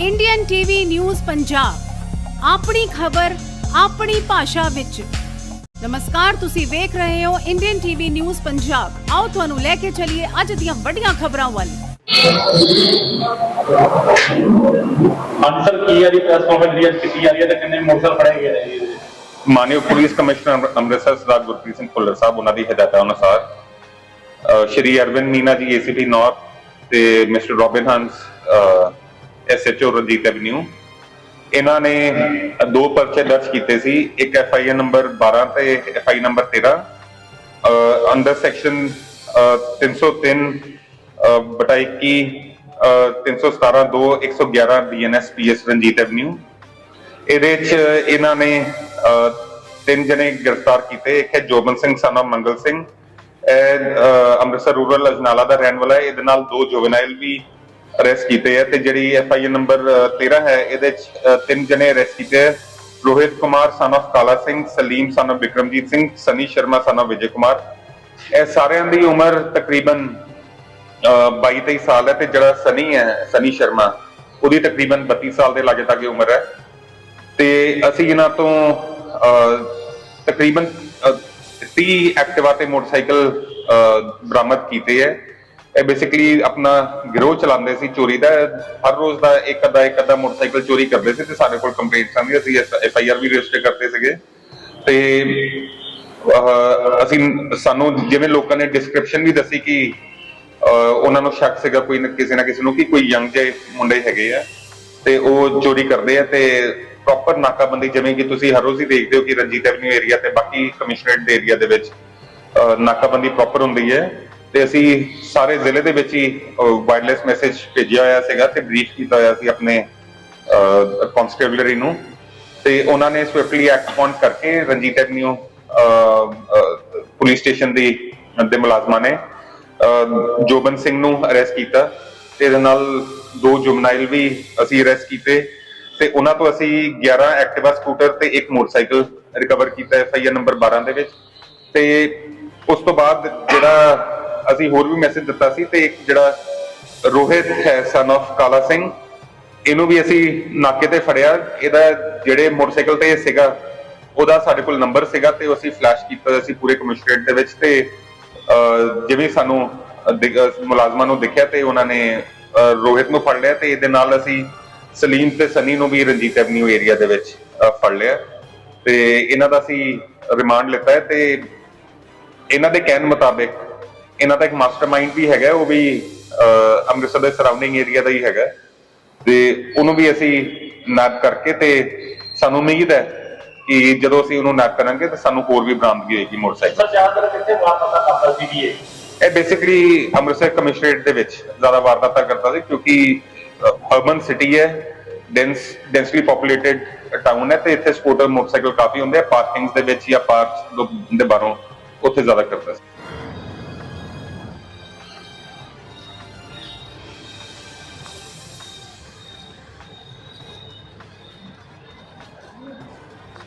Indian TV news Punjab ਆਪਣੀ ਖਬਰ ਆਪਣੀ ਭਾਸ਼ਾ ਵਿੱਚ। ਨਮਸਕਾਰ ਤੁਸੀਂ ਵੇਖ ਰਹੇ ਹੋ ਇੰਡੀਅਨ ਟੀਵੀ ਨਿਊਜ਼ ਪੰਜਾਬ ਆਓ ਤੁਹਾਨੂੰ ਲੈ ਕੇ ਚੱਲੀਏ ਅੱਜ ਦੀਆਂ ਵੱਡੀਆਂ ਖਬਰਾਂ ਵੱਲ। ਅੰਸਰ ਕੀ ਹੈ ਜੀ? ਪ੍ਰੈਸ ਕਾਨਫਰੰਸ ਦੀ ਕੀਤੀ ਜਾ ਰਹੀ ਹੈ ਤੇ ਕਿੰਨੇ ਮੋਟਰਸਾਈਕਲ ਫੜੇ ਗਏ ਨੇ ਜੀ? ਮਾਨਯੋਗ ਪੁਲਿਸ ਕਮਿਸ਼ਨਰ ਅੰਮ੍ਰਿ- ਅੰਮ੍ਰਿਤਸਰ ਸਰਦਾਰ ਗੁਰਪ੍ਰੀਤ ਸਿੰਘ ਭੁੱਲਰ ਸਾਹਿਬ ਉਹਨਾਂ ਦੀ ਹਦਾਇਤਾਂ ਅਨੁਸਾਰ ਸ਼੍ਰੀ ਅਰਵਿੰਦ ਮੀਨਾ ਜੀ ਏਸੀਪੀ ਨਾਰਥ ਤੇ mister Robin Hans SHO Ranjit avenue ਇਹਨਾਂ ਨੇ ਦੋ ਪਰਚੇ ਦਰਜ ਕੀਤੇ ਸੀ, ਇੱਕ ਐਫਆਈਆਰ ਨੰਬਰ 12 ਤੇ ਐਫਆਈ ਨੰਬਰ 13 ਅੰਡਰ ਸੈਕਸ਼ਨ 303 ਅਹ ਬਟਾ 21 ਅਹ 317 2 111 ਬੀਐਨਐਸ ਪੀਐਸ ਰਣਜੀਤ ਐਵਨਿਊ ਇਹਦੇ ਚ ਇਹਨਾਂ ਨੇ ਤਿੰਨ ਜਣੇ ਗ੍ਰਿਫਤਾਰ ਕੀਤੇ। ਇੱਕ ਹੈ ਜੋਬਨ ਸਿੰਘ, ਸਨ ਮੰਗਲ ਸਿੰਘ। ਇਹ ਅੰਮ੍ਰਿਤਸਰ ਰੂਰਲ ਅਜਨਾਲਾ ਦਾ ਰਹਿਣ ਵਾਲਾ ਹੈ। ਇਹਦੇ ਨਾਲ ਦੋ ਜੁਵਨਾਈਲ ਵੀ ਅਰੈਸਟ ਕੀਤੇ ਹੈ ਤੇ ਜਿਹੜੀ ਐਫ ਆਈ ਆਰ ਨੰਬਰ 13 ਹੈ ਇਹਦੇ ਚ ਤਿੰਨ ਜਣੇ ਅਰੈਸਟ ਕੀਤੇ ਹੈ Rohit Kumar son of Kala Singh Salim son of Bikramjit Singh Sunny Sharma son of Vijay Kumar. ਇਹ ਸਾਰਿਆਂ ਦੀ ਉਮਰ ਤਕਰੀਬਨ 22 23 ਸਾਲ ਹੈ ਤੇ ਜਿਹੜਾ ਸਨੀ ਹੈ ਸਨੀ ਸ਼ਰਮਾ ਉਹਦੀ ਤਕਰੀਬਨ 32 ਸਾਲ ਦੇ ਲਾਗੇ ਤੱਕ ਉਮਰ ਹੈ। ਤੇ ਅਸੀਂ ਇਹਨਾਂ ਤੋਂ ਤਕਰੀਬਨ ਅਹ, 30 ਐਕਟਿਵਾ ਤੇ ਮੋਟਰਸਾਈਕਲ ਬਰਾਮਦ ਕੀਤੇ ਹੈ। ਇਹ ਬੇਸਿਕਲੀ ਆਪਣਾ ਗਿਰੋਹ ਚਲਾਉਂਦੇ ਸੀ, ਚੋਰੀ ਦਾ, ਹਰ ਰੋਜ਼ ਦਾ ਇੱਕ ਅੱਧਾ ਇੱਕ ਅੱਧਾ ਮੋਟਰਸਾਈਕਲ ਚੋਰੀ ਕਰਦੇ ਸੀ ਤੇ ਸਾਡੇ ਕੋਲ ਕੰਪਲੇਂਟਸ ਆਉਂਦੀ ਅਸੀਂ ਐਫ ਆਈ ਆਰ ਵੀ ਰਜਿਸਟਰ ਕਰਦੇ ਸੀਗੇ। ਤੇ ਅਸੀਂ ਸਾਨੂੰ ਜਿਵੇਂ ਲੋਕਾਂ ਨੇ ਡਿਸਕ੍ਰਿਪਸ਼ਨ ਵੀ ਦੱਸੀ ਕਿ ਉਹਨਾਂ ਨੂੰ ਸ਼ੱਕ ਸੀਗਾ ਕੋਈ ਨਾ ਕਿਸੇ ਨਾ ਕਿਸੇ ਨੂੰ ਕਿ ਕੋਈ ਯੰਗ ਜੇ ਮੁੰਡੇ ਹੈਗੇ ਆ ਤੇ ਉਹ ਚੋਰੀ ਕਰਦੇ ਆ ਤੇ ਪ੍ਰੋਪਰ ਨਾਕਾਬੰਦੀ ਜਿਵੇਂ ਕਿ ਤੁਸੀਂ ਹਰ ਰੋਜ਼ ਹੀ ਦੇਖਦੇ ਹੋ ਕਿ ਰਣਜੀਤ ਐਵਨਿਊ ਏਰੀਆ ਤੇ ਬਾਕੀ ਕਮਿਸ਼ਨਰੇਟ ਦੇ ਏਰੀਆ ਦੇ ਵਿੱਚ ਨਾਕਾਬੰਦੀ ਪ੍ਰੋਪਰ ਹੁੰਦੀ ਹੈ। ਤੇ ਅਸੀਂ ਸਾਰੇ ਜ਼ਿਲ੍ਹੇ ਦੇ ਵਿੱਚ ਹੀ ਵਾਇਰਲੈਸ ਮੈਸੇਜ ਭੇਜਿਆ ਹੋਇਆ ਸੀਗਾ ਤੇ ਬਰੀਫ ਕੀਤਾ ਹੋਇਆ ਸੀ ਆਪਣੇ ਕਨਸਟੇਬਲਰੀ ਨੂੰ। ਤੇ ਉਹਨਾਂ ਨੇ ਸਵਿਫਟਲੀ ਐਕਟ ਪੌਂਟ ਕਰਕੇ ਰਣਜੀਤ ਐਵਨਿਊ ਪੁਲਿਸ ਸਟੇਸ਼ਨ ਦੀ, ਦੇ ਮੁਲਾਜ਼ਮਾਂ ਨੇ ਜੋਬਨ ਸਿੰਘ ਨੂੰ ਅਰੈਸਟ ਕੀਤਾ। ਤੇ ਇਹਦੇ ਨਾਲ ਦੋ ਜੁਮਨਾਈਲ ਵੀ ਅਸੀਂ ਅਰੈਸਟ ਕੀਤੇ। ਤੇ ਉਹਨਾਂ ਤੋਂ ਅਸੀਂ 11 ਐਕਟਿਵਾ ਸਕੂਟਰ ਤੇ ਇੱਕ ਮੋਟਰਸਾਈਕਲ ਰਿਕਵਰ ਕੀਤਾ ਐਫ ਆਈ ਆਰ ਨੰਬਰ 12 ਦੇ ਵਿੱਚ। ਤੇ ਉਸ ਤੋਂ ਬਾਅਦ ਜਿਹੜਾ ਅਸੀਂ ਹੋਰ ਵੀ ਮੈਸੇਜ ਦਿੱਤਾ ਸੀ ਤੇ ਇੱਕ ਜਿਹੜਾ ਰੋਹਿਤ ਹੈ ਸਨ ਆਫ ਕਾਲਾ ਸਿੰਘ, ਇਹਨੂੰ ਵੀ ਅਸੀਂ ਨਾਕੇ ਤੇ ਫੜਿਆ। ਇਹਦਾ ਜਿਹੜੇ ਮੋਟਰਸਾਈਕਲ ਤੇ ਸੀਗਾ, ਉਹਦਾ ਸਾਡੇ ਕੋਲ ਨੰਬਰ ਸੀਗਾ ਤੇ ਅਸੀਂ ਫਲੈਸ਼ ਕੀਤਾ ਅਸੀਂ ਪੂਰੇ ਕਮਿਸ਼ਨਰੇਟ ਦੇ ਵਿੱਚ ਤੇ ਜਿਵੇਂ ਸਾਨੂੰ ਮੁਲਾਜ਼ਮਾਂ ਨੂੰ ਦੇਖਿਆ ਤੇ ਉਹਨਾਂ ਨੇ ਰੋਹਿਤ ਨੂੰ ਫੜ ਲਿਆ ਤੇ ਇਹਦੇ ਨਾਲ ਅਸੀਂ ਸਲੀਮ ਤੇ ਸਨੀ ਨੂੰ ਵੀ ਰਣਜੀਤ ਐਵਨਿਊ ਏਰੀਆ ਦੇ ਵਿੱਚ ਫੜ ਲਿਆ। ਤੇ ਇਹਨਾਂ ਦਾ ਅਸੀਂ ਰਿਮਾਂਡ ਲਿੱਤਾ ਹੈ ਤੇ ਇਹਨਾਂ ਦੇ ਕਹਿਣ ਮੁਤਾਬਿਕ ਇਹਨਾਂ ਦਾ ਇੱਕ ਮਾਸਟਰਮਾਈਂਡ ਵੀ ਹੈਗਾ ਉਹ ਵੀ ਅੰਮ੍ਰਿਤਸਰ ਦੇ ਸਰਾਊਂਡਿੰਗ ਏਰੀਆ ਦਾ ਹੀ ਹੈਗਾ। ਤੇ ਉਹਨੂੰ ਵੀ ਅਸੀਂ ਨੈਪ ਕਰਕੇ ਤੇ ਸਾਨੂੰ ਉਮੀਦ ਹੈ ਕਿ ਜਦੋਂ ਅਸੀਂ ਉਹਨੂੰ ਨੈਪ ਕਰਾਂਗੇ ਤਾਂ ਸਾਨੂੰ ਹੋਰ ਵੀ ਬਰਾਮਦਗੀ ਹੋਏਗੀ ਮੋਟਰਸਾਈਕਲ ਸਰ ਜ਼ਿਆਦਾਤਰ ਕਿੱਥੇ ਵਾਰਦਾਤਾਂ ਕਰਦਾ ਸੀ ਜੀ ਇਹ? ਇਹ ਬੇਸਿਕਲੀ ਅੰਮ੍ਰਿਤਸਰ ਕਮਿਸ਼ਨਰੇਟ ਦੇ ਵਿੱਚ ਜ਼ਿਆਦਾ ਵਾਰਦਾਤਾਂ ਕਰਦਾ ਸੀ ਕਿਉਂਕਿ ਅਰਬਨ ਸਿਟੀ ਹੈ ਡੈਂਸ ਡੈਂਸਲੀ ਪੋਪੂਲੇਟਡ ਟਾਊਨ ਹੈ ਤੇ ਇੱਥੇ ਸਕੂਟਰ ਮੋਟਰਸਾਈਕਲ ਕਾਫੀ ਹੁੰਦੇ ਆ ਪਾਰਕਿੰਗਸ ਦੇ ਵਿੱਚ ਜਾਂ ਪਾਰਕਸ ਦੇ ਬਾਹਰੋਂ ਉੱਥੇ ਜ਼ਿਆਦਾ ਕਰਦਾ ਸੀ।